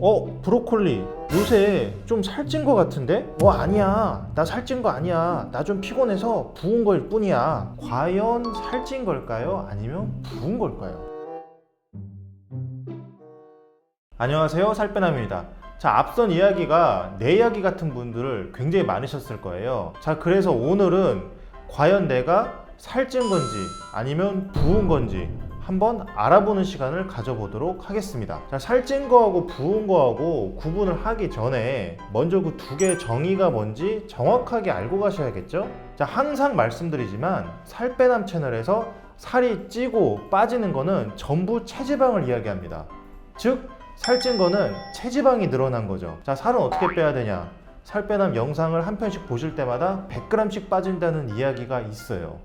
어 브로콜리. 요새 좀 살찐 거 같은데? 어 아니야. 나 살찐 거 아니야. 나 좀 피곤해서 부은 거일 뿐이야. 과연 살찐 걸까요? 아니면 부은 걸까요? 안녕하세요. 살빼남입니다. 자 앞선 이야기가 내 이야기 같은 분들을 굉장히 많으셨을 거예요. 자 그래서 오늘은 과연 내가 살찐 건지 아니면 부은 건지 한번 알아보는 시간을 가져보도록 하겠습니다 자 살찐 거하고 부은 거하고 구분을 하기 전에 먼저 그 두 개의 정의가 뭔지 정확하게 알고 가셔야겠죠 자 항상 말씀드리지만 살빼남 채널에서 살이 찌고 빠지는 거는 전부 체지방을 이야기합니다 즉 살찐 거는 체지방이 늘어난 거죠. 자, 살은 어떻게 빼야 되냐? 살 빼남 영상을 한 편씩 보실 때마다 100g씩 빠진다는 이야기가 있어요.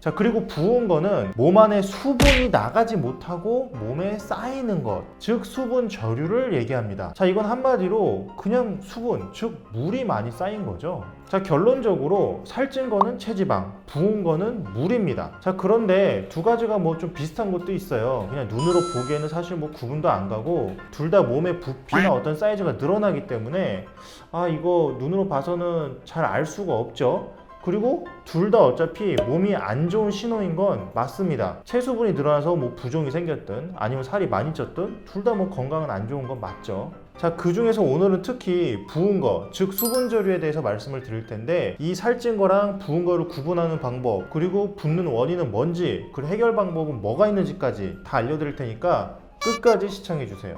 자, 그리고 부은 거는 몸 안에 수분이 나가지 못하고 몸에 쌓이는 것, 즉 수분 저류를 얘기합니다. 자, 이건 한마디로 그냥 수분, 즉 물이 많이 쌓인 거죠. 자, 결론적으로 살찐 거는 체지방, 부은 거는 물입니다. 자, 그런데 두 가지가 뭐 좀 비슷한 것도 있어요. 그냥 눈으로 보기에는 사실 뭐 구분도 안 가고 둘 다 몸의 부피나 어떤 사이즈가 늘어나기 때문에 아, 이거 눈으로 봐서는 잘 알 수가 없죠. 그리고 둘 다 어차피 몸이 안 좋은 신호인 건 맞습니다. 체수분이 늘어나서 뭐 부종이 생겼든 아니면 살이 많이 쪘든 둘 다 뭐 건강은 안 좋은 건 맞죠. 자, 그 중에서 오늘은 특히 부은 거, 즉 수분 저류에 대해서 말씀을 드릴 텐데 이 살찐 거랑 부은 거를 구분하는 방법, 그리고 붓는 원인은 뭔지, 그리고 해결 방법은 뭐가 있는지까지 다 알려드릴 테니까 끝까지 시청해 주세요.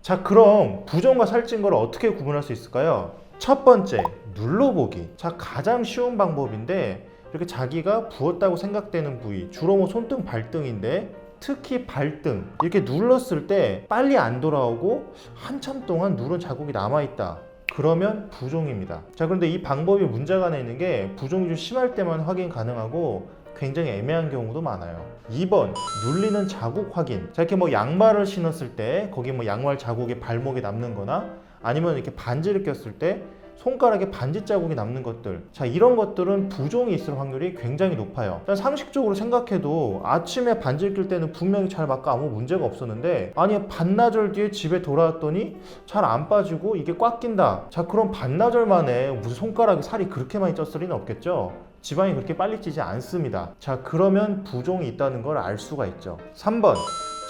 자, 그럼 부종과 살찐 걸 어떻게 구분할 수 있을까요? 첫 번째, 눌러보기. 자, 가장 쉬운 방법인데 이렇게 자기가 부었다고 생각되는 부위, 주로 뭐 손등, 발등인데 특히 발등 이렇게 눌렀을 때 빨리 안 돌아오고 한참 동안 누른 자국이 남아있다. 그러면 부종입니다. 자, 그런데 이 방법이 문제가 하나 있는 게 부종이 좀 심할 때만 확인 가능하고 굉장히 애매한 경우도 많아요. 2번 눌리는 자국 확인. 자 이렇게 뭐 양말을 신었을 때 거기 뭐 양말 자국이 발목에 남는 거나 아니면 이렇게 반지를 꼈을 때 손가락에 반지 자국이 남는 것들. 자, 이런 것들은 부종이 있을 확률이 굉장히 높아요. 일단 상식적으로 생각해도 아침에 반지를 낄 때는 분명히 잘 맞고 아무 문제가 없었는데 아니 반나절 뒤에 집에 돌아왔더니 잘 안 빠지고 이게 꽉 낀다. 자, 그럼 반나절 만에 무슨 손가락에 살이 그렇게 많이 쪘을 리는 없겠죠? 지방이 그렇게 빨리 찌지 않습니다. 자, 그러면 부종이 있다는 걸 알 수가 있죠. 3번.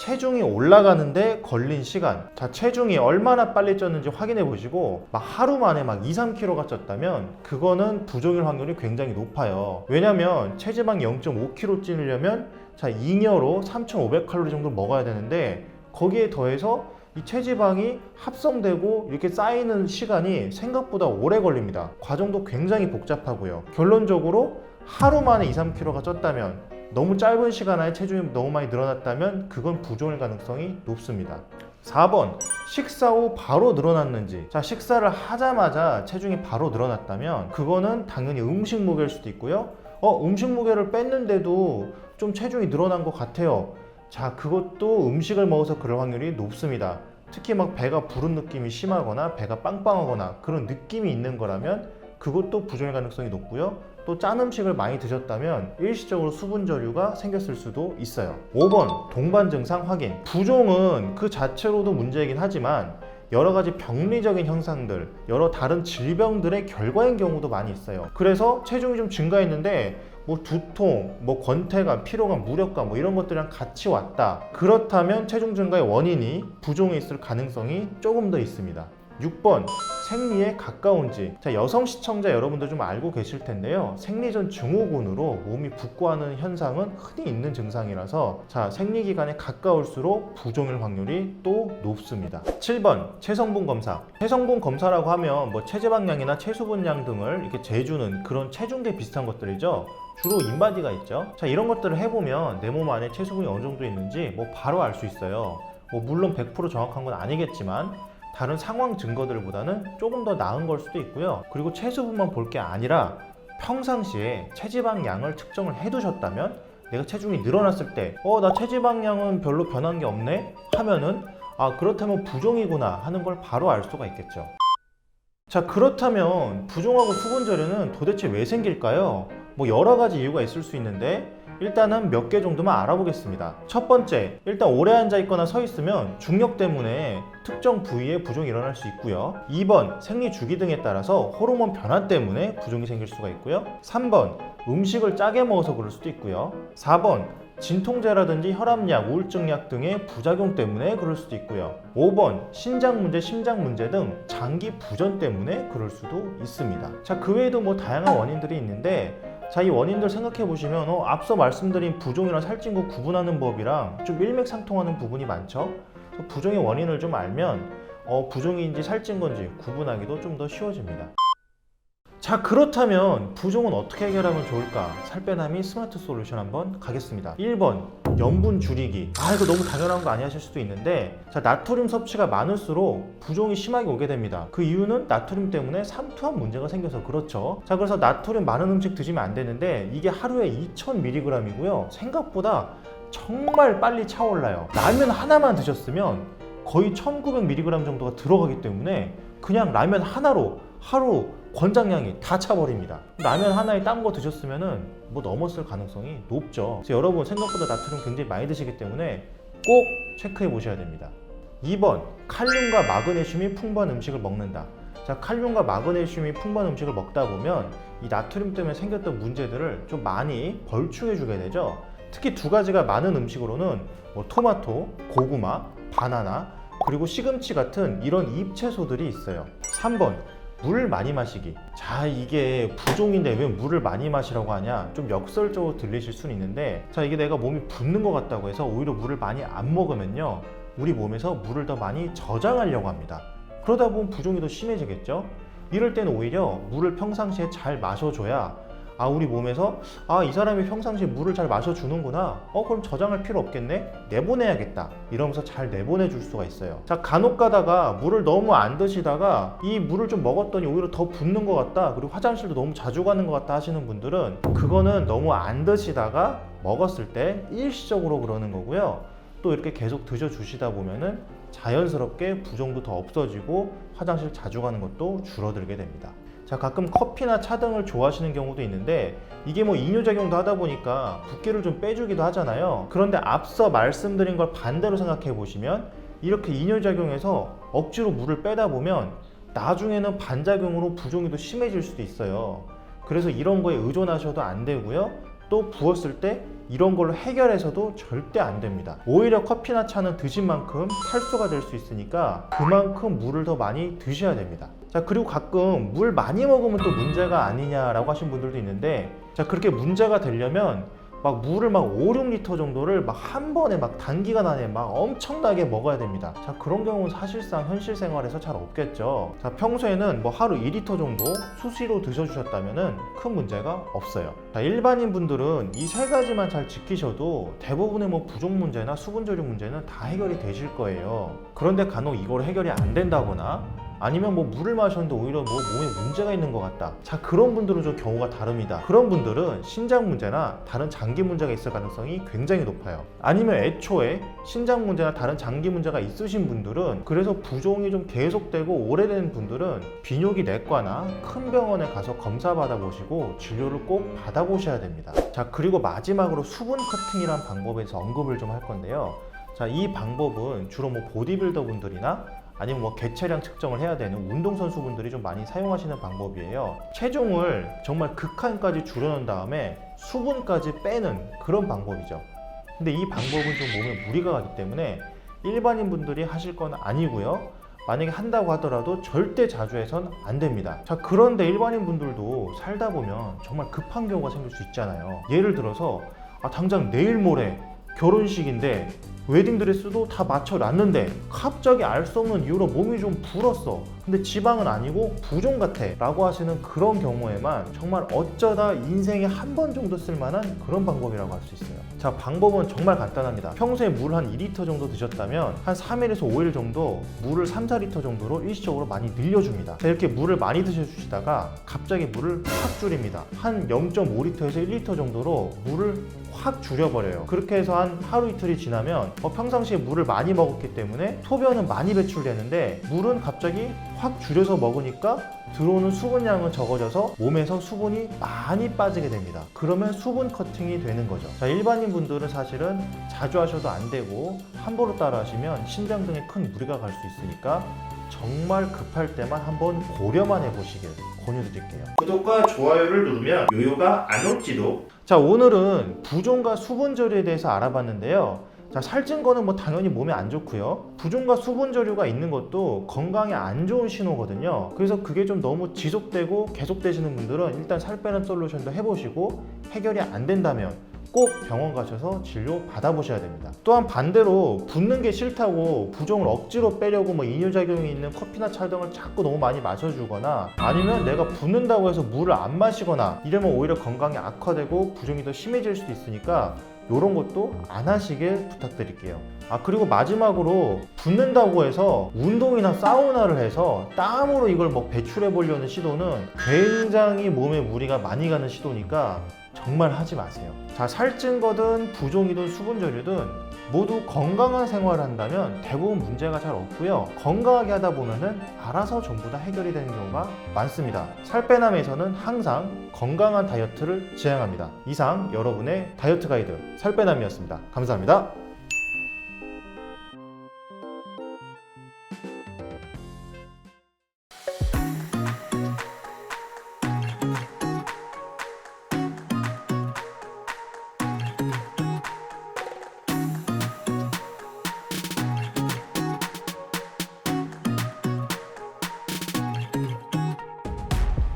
체중이 올라가는데 걸린 시간. 자, 체중이 얼마나 빨리 쪘는지 확인해 보시고, 막 하루 만에 막 2, 3kg가 쪘다면, 그거는 부종일 확률이 굉장히 높아요. 왜냐면 체지방 0.5kg 찌려면, 자, 잉여로 3,500칼로리 정도 먹어야 되는데, 거기에 더해서 이 체지방이 합성되고 이렇게 쌓이는 시간이 생각보다 오래 걸립니다. 과정도 굉장히 복잡하고요. 결론적으로 하루 만에 2, 3kg가 쪘다면 너무 짧은 시간 안에 체중이 너무 많이 늘어났다면 그건 부종일 가능성이 높습니다. 4번 식사 후 바로 늘어났는지. 자 식사를 하자마자 체중이 바로 늘어났다면 그거는 당연히 음식 무게일 수도 있고요. 어 음식 무게를 뺐는데도 좀 체중이 늘어난 것 같아요. 자 그것도 음식을 먹어서 그럴 확률이 높습니다. 특히 막 배가 부른 느낌이 심하거나 배가 빵빵하거나 그런 느낌이 있는 거라면 그것도 부종일 가능성이 높고요 또 짠 음식을 많이 드셨다면 일시적으로 수분 저류가 생겼을 수도 있어요. 5번 동반 증상 확인. 부종은 그 자체로도 문제이긴 하지만 여러 가지 병리적인 현상들, 여러 다른 질병들의 결과인 경우도 많이 있어요. 그래서 체중이 좀 증가했는데 뭐 두통, 뭐 권태감, 피로감, 무력감 뭐 이런 것들이랑 같이 왔다. 그렇다면 체중 증가의 원인이 부종에 있을 가능성이 조금 더 있습니다. 6번 생리에 가까운지. 자 여성 시청자 여러분들 좀 알고 계실 텐데요. 생리 전 증후군으로 몸이 붓고 하는 현상은 흔히 있는 증상이라서 자 생리 기간에 가까울수록 부종일 확률이 또 높습니다. 7번 체성분 검사. 체성분 검사라고 하면 뭐 체지방량이나 체수분량 등을 이렇게 재주는 그런 체중계 비슷한 것들이죠. 주로 인바디가 있죠. 자 이런 것들을 해보면 내 몸 안에 체수분이 어느 정도 있는지 뭐 바로 알 수 있어요. 뭐 물론 100% 정확한 건 아니겠지만 다른 상황 증거들보다는 조금 더 나은 걸 수도 있고요. 그리고 체수분만 볼 게 아니라 평상시에 체지방 양을 측정을 해 두셨다면 내가 체중이 늘어났을 때, 어, 나 체지방 양은 별로 변한 게 없네? 하면은, 아, 그렇다면 부종이구나 하는 걸 바로 알 수가 있겠죠. 자, 그렇다면 부종하고 수분 저류는 도대체 왜 생길까요? 뭐 여러 가지 이유가 있을 수 있는데 일단은 몇 개 정도만 알아보겠습니다. 첫 번째, 일단 오래 앉아 있거나 서 있으면 중력 때문에 특정 부위에 부종이 일어날 수 있고요. 2번, 생리 주기 등에 따라서 호르몬 변화 때문에 부종이 생길 수가 있고요. 3번, 음식을 짜게 먹어서 그럴 수도 있고요. 4번, 진통제라든지 혈압약, 우울증약 등의 부작용 때문에 그럴 수도 있고요. 5번, 신장 문제, 심장 문제 등 장기 부전 때문에 그럴 수도 있습니다. 자, 그 외에도 뭐 다양한 원인들이 있는데 자, 이 원인들 생각해 보시면 어, 앞서 말씀드린 부종이랑 살찐 거 구분하는 법이랑 좀 일맥상통하는 부분이 많죠. 그래서 부종의 원인을 좀 알면 어, 부종인지 살찐 건지 구분하기도 좀 더 쉬워집니다. 자 그렇다면 부종은 어떻게 해결하면 좋을까? 살빼남이 스마트 솔루션 한번 가겠습니다. 1번 염분 줄이기. 아 이거 너무 당연한 거 아니 하실 수도 있는데 자 나트륨 섭취가 많을수록 부종이 심하게 오게 됩니다. 그 이유는 나트륨 때문에 삼투압 문제가 생겨서 그렇죠. 자 그래서 나트륨 많은 음식 드시면 안 되는데 이게 하루에 2,000mg이고요. 생각보다 정말 빨리 차올라요. 라면 하나만 드셨으면 거의 1900mg 정도가 들어가기 때문에 그냥 라면 하나로 하루 권장량이 다 차버립니다. 라면 하나에 딴 거 드셨으면은 뭐 넘었을 가능성이 높죠. 그래서 여러분 생각보다 나트륨 굉장히 많이 드시기 때문에 꼭 체크해 보셔야 됩니다. 2번 칼륨과 마그네슘이 풍부한 음식을 먹는다. 자, 칼륨과 마그네슘이 풍부한 음식을 먹다 보면 이 나트륨 때문에 생겼던 문제들을 좀 많이 벌충해 주게 되죠. 특히 두 가지가 많은 음식으로는 뭐 토마토, 고구마, 바나나, 그리고 시금치 같은 이런 잎채소들이 있어요. 3번 물 많이 마시기. 자, 이게 부종인데 왜 물을 많이 마시라고 하냐? 좀 역설적으로 들리실 수는 있는데, 자, 이게 내가 몸이 붓는 것 같다고 해서 오히려 물을 많이 안 먹으면요. 우리 몸에서 물을 더 많이 저장하려고 합니다. 그러다 보면 부종이 더 심해지겠죠? 이럴 때는 오히려 물을 평상시에 잘 마셔줘야 아 우리 몸에서? 아 이 사람이 평상시에 물을 잘 마셔주는구나. 어 그럼 저장할 필요 없겠네? 내보내야겠다. 이러면서 잘 내보내 줄 수가 있어요. 자 간혹 가다가 물을 너무 안 드시다가 이 물을 좀 먹었더니 오히려 더 붓는 것 같다. 그리고 화장실도 너무 자주 가는 것 같다 하시는 분들은 그거는 너무 안 드시다가 먹었을 때 일시적으로 그러는 거고요. 또 이렇게 계속 드셔 주시다 보면은 자연스럽게 부종도 더 없어지고 화장실 자주 가는 것도 줄어들게 됩니다. 자, 가끔 커피나 차 등을 좋아하시는 경우도 있는데 이게 뭐 이뇨작용도 하다 보니까 붓기를 좀 빼주기도 하잖아요. 그런데 앞서 말씀드린 걸 반대로 생각해 보시면 이렇게 이뇨작용해서 억지로 물을 빼다 보면 나중에는 반작용으로 부종이 더 심해질 수도 있어요. 그래서 이런 거에 의존하셔도 안 되고요. 또 부었을 때 이런 걸로 해결해서도 절대 안 됩니다. 오히려 커피나 차는 드신 만큼 탈수가 될 수 있으니까 그만큼 물을 더 많이 드셔야 됩니다. 자, 그리고 가끔 물 많이 먹으면 또 문제가 아니냐라고 하신 분들도 있는데 자, 그렇게 문제가 되려면 막 물을 막 5, 6리터 정도를 막 한 번에 막 단기간 안에 막 엄청나게 먹어야 됩니다. 자, 그런 경우는 사실상 현실 생활에서 잘 없겠죠. 자, 평소에는 뭐 하루 2리터 정도 수시로 드셔주셨다면은 큰 문제가 없어요. 자, 일반인 분들은 이 세 가지만 잘 지키셔도 대부분의 뭐 부종 문제나 수분 저류 문제는 다 해결이 되실 거예요. 그런데 간혹 이걸 해결이 안 된다거나 아니면 뭐 물을 마셨는데 오히려 뭐 몸에 문제가 있는 것 같다. 자, 그런 분들은 좀 경우가 다릅니다. 그런 분들은 신장 문제나 다른 장기 문제가 있을 가능성이 굉장히 높아요. 아니면 애초에 신장 문제나 다른 장기 문제가 있으신 분들은 그래서 부종이 좀 계속되고 오래된 분들은 비뇨기 내과나 큰 병원에 가서 검사 받아보시고 진료를 꼭 받아보셔야 됩니다. 자, 그리고 마지막으로 수분 커팅이란 방법에 대해서 언급을 좀 할 건데요. 자, 이 방법은 주로 뭐 보디빌더 분들이나 아니면 뭐 개체량 측정을 해야 되는 운동선수분들이 좀 많이 사용하시는 방법이에요. 체중을 정말 극한까지 줄여놓은 다음에 수분까지 빼는 그런 방법이죠. 근데 이 방법은 좀 몸에 무리가 가기 때문에 일반인 분들이 하실 건 아니고요. 만약에 한다고 하더라도 절대 자주 해선 안 됩니다. 자, 그런데 일반인 분들도 살다 보면 정말 급한 경우가 생길 수 있잖아요. 예를 들어서 아, 당장 내일 모레 결혼식인데 웨딩드레스도 다 맞춰놨는데 갑자기 알 수 없는 이유로 몸이 좀 불었어. 근데 지방은 아니고 부종 같아 라고 하시는 그런 경우에만 정말 어쩌다 인생에 한 번 정도 쓸만한 그런 방법이라고 할 수 있어요. 자 방법은 정말 간단합니다. 평소에 물 한 2리터 정도 드셨다면 한 3일에서 5일 정도 물을 3, 4리터 정도로 일시적으로 많이 늘려줍니다. 자, 이렇게 물을 많이 드셔주시다가 갑자기 물을 확 줄입니다. 한 0.5리터에서 1리터 정도로 물을 확 줄여버려요. 그렇게 해서 한 하루 이틀이 지나면 어, 평상시에 물을 많이 먹었기 때문에 소변은 많이 배출되는데 물은 갑자기 확 줄여서 먹으니까 들어오는 수분량은 적어져서 몸에서 수분이 많이 빠지게 됩니다. 그러면 수분 커팅이 되는 거죠. 자, 일반인 분들은 사실은 자주 하셔도 안 되고 함부로 따라 하시면 신장 등에 큰 무리가 갈 수 있으니까 정말 급할 때만 한번 고려만 해보시길 권유드릴게요. 구독과 좋아요를 누르면 요요가 안 올지도. 자, 오늘은 부종과 수분 저류에 대해서 알아봤는데요. 자, 살찐 거는 뭐 당연히 몸에 안 좋고요. 부종과 수분 저류가 있는 것도 건강에 안 좋은 신호거든요. 그래서 그게 좀 너무 지속되고 계속되시는 분들은 일단 살 빼는 솔루션도 해보시고 해결이 안 된다면 꼭 병원 가셔서 진료 받아보셔야 됩니다. 또한 반대로 붓는 게 싫다고 부종을 억지로 빼려고 뭐 이뇨작용이 있는 커피나 차 등을 자꾸 너무 많이 마셔주거나 아니면 내가 붓는다고 해서 물을 안 마시거나 이러면 오히려 건강이 악화되고 부종이 더 심해질 수도 있으니까 이런 것도 안 하시길 부탁드릴게요. 아 그리고 마지막으로 붓는다고 해서 운동이나 사우나를 해서 땀으로 이걸 뭐 배출해 보려는 시도는 굉장히 몸에 무리가 많이 가는 시도니까 정말 하지 마세요. 자, 살찐 거든 부종이든 수분 저류든 모두 건강한 생활을 한다면 대부분 문제가 잘 없고요. 건강하게 하다 보면은 알아서 전부 다 해결이 되는 경우가 많습니다. 살 빼남에서는 항상 건강한 다이어트를 지향합니다. 이상 여러분의 다이어트 가이드 살 빼남이었습니다. 감사합니다.